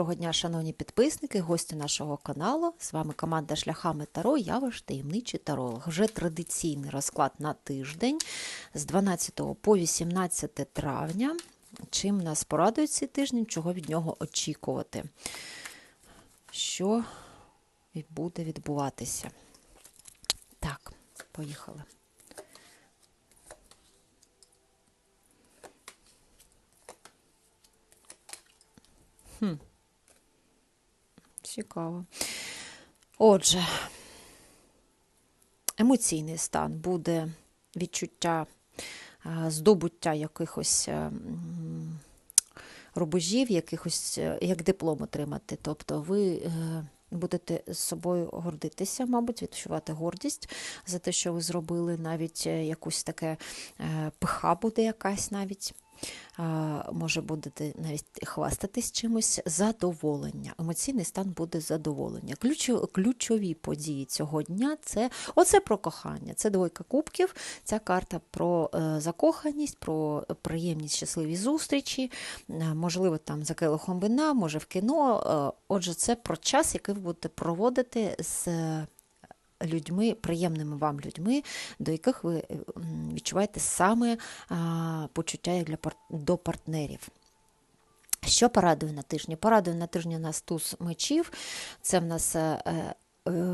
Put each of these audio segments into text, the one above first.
Доброго дня, шановні підписники, гості нашого каналу. З вами команда Шляхами Таро. Я ваш таємничий таролог. Вже традиційний розклад на тиждень з 12 по 18 травня. Чим нас порадує цей тиждень, чого від нього очікувати? Що буде відбуватися? Так, поїхали. Хм. Цікаво. Отже, емоційний стан буде відчуття е, здобуття якихось е, рубежів, якихось, е, як диплом отримати. Тобто ви будете з собою гордитися, мабуть, відчувати гордість за те, що ви зробили, навіть якусь таке пиха буде якась навіть. Може будете навіть хвастатись чимось, задоволення. Емоційний стан буде задоволення. Ключо- Ключові події цього дня це оце про кохання. Це двойка кубків, ця карта про е, закоханість, про приємні щасливі зустрічі, е, можливо, там за келихом вина, може в кіно. Е, Отже, це про час, який ви будете проводити з людьми, приємними вам людьми, до яких ви е, відчуваєте саме почуття до партнерів. Що порадує на тижні? Порадує на тижні у нас туз мечів. Це в нас е, е,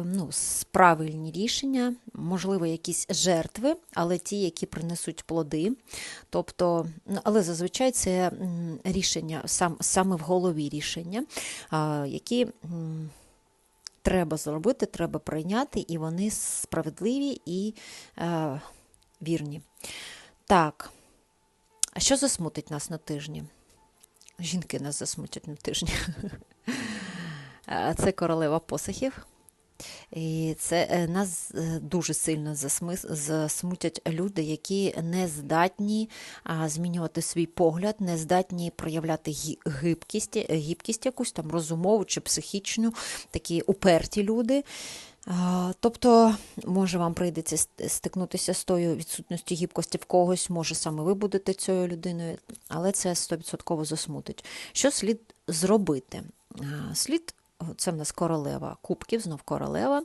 ну, правильні рішення, можливо, якісь жертви, але ті, які принесуть плоди. Тобто, ну, але зазвичай це рішення, сам, саме в голові рішення, які. Треба зробити, треба прийняти, і вони справедливі і е, вірні. Так, а що засмутить нас на тижні? Жінки нас засмутять на тижні. Е, Це королева посохів. І це е, нас е, дуже сильно засмутять люди, які не здатні змінювати свій погляд, не здатні проявляти гибкість, е, гибкість якусь там розумову чи психічну, такі уперті люди. Тобто, може, вам прийдеться стикнутися з тою відсутністю гібкості в когось, може, саме ви будете цією людиною, але це 100% засмутить. Що слід зробити? Слід, це в нас королева кубків, знов королева.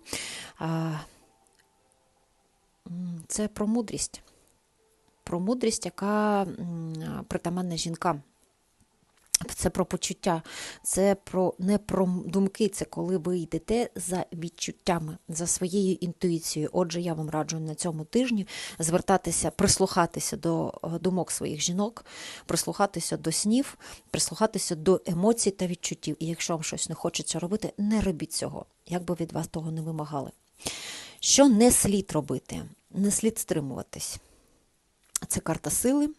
Це про мудрість. Про мудрість, яка притаманна жінкам. Це про почуття, це про не про думки, це коли ви йдете за відчуттями, за своєю інтуїцією. Отже, я вам раджу на цьому тижні звертатися, прислухатися до е, думок своїх жінок, прислухатися до снів, прислухатися до емоцій та відчуттів. І якщо вам щось не хочеться робити, не робіть цього, як би від вас того не вимагали. Що не слід робити? Не слід стримуватись. Це карта сили.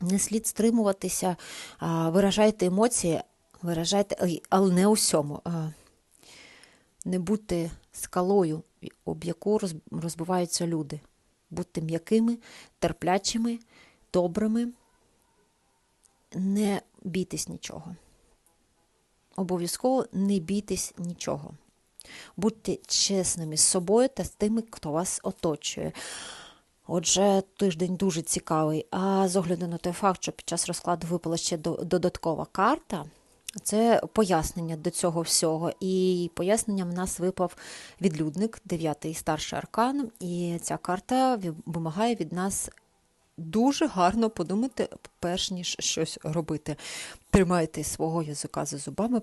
Не слід стримуватися, виражайте емоції, виражайте, але не усьому. Не будьте скалою, об яку розбиваються люди. Будьте м'якими, терплячими, добрими. Не бійтесь нічого. Обов'язково не бійтесь нічого. Будьте чесними з собою та з тими, хто вас оточує. Отже, тиждень дуже цікавий. А з огляду на той факт, що під час розкладу випала ще додаткова карта, це пояснення до цього всього. І поясненням в нас випав відлюдник, дев'ятий старший аркан. І ця карта вимагає від нас дуже гарно подумати, перш ніж щось робити. Тримайте свого язика за зубами,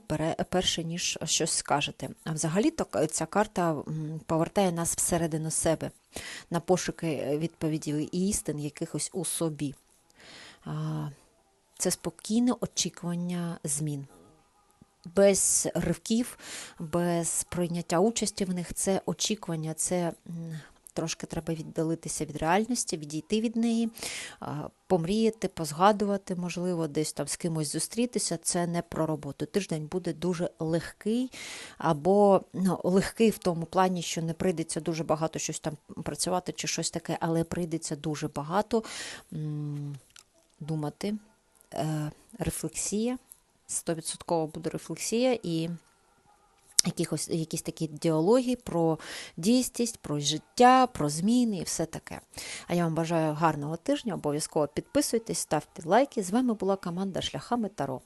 перше ніж щось скажете. А взагалі то ця карта повертає нас всередину себе на пошуки відповідей і істин якихось у собі. Це спокійне очікування змін. Без ривків, без прийняття участі в них це очікування, це трошки треба віддалитися від реальності, відійти від неї, помріяти, позгадувати, можливо, десь там з кимось зустрітися. Це не про роботу. Тиждень буде дуже легкий, або ну, легкий в тому плані, що не прийдеться дуже багато щось там працювати чи щось таке, але прийдеться дуже багато думати. Е, рефлексія. 100% буде рефлексія і якихось, якісь такі діалоги про дійсність, про життя, про зміни і все таке. А я вам бажаю гарного тижня, обов'язково підписуйтесь, ставте лайки. З вами була команда Шляхами Таро.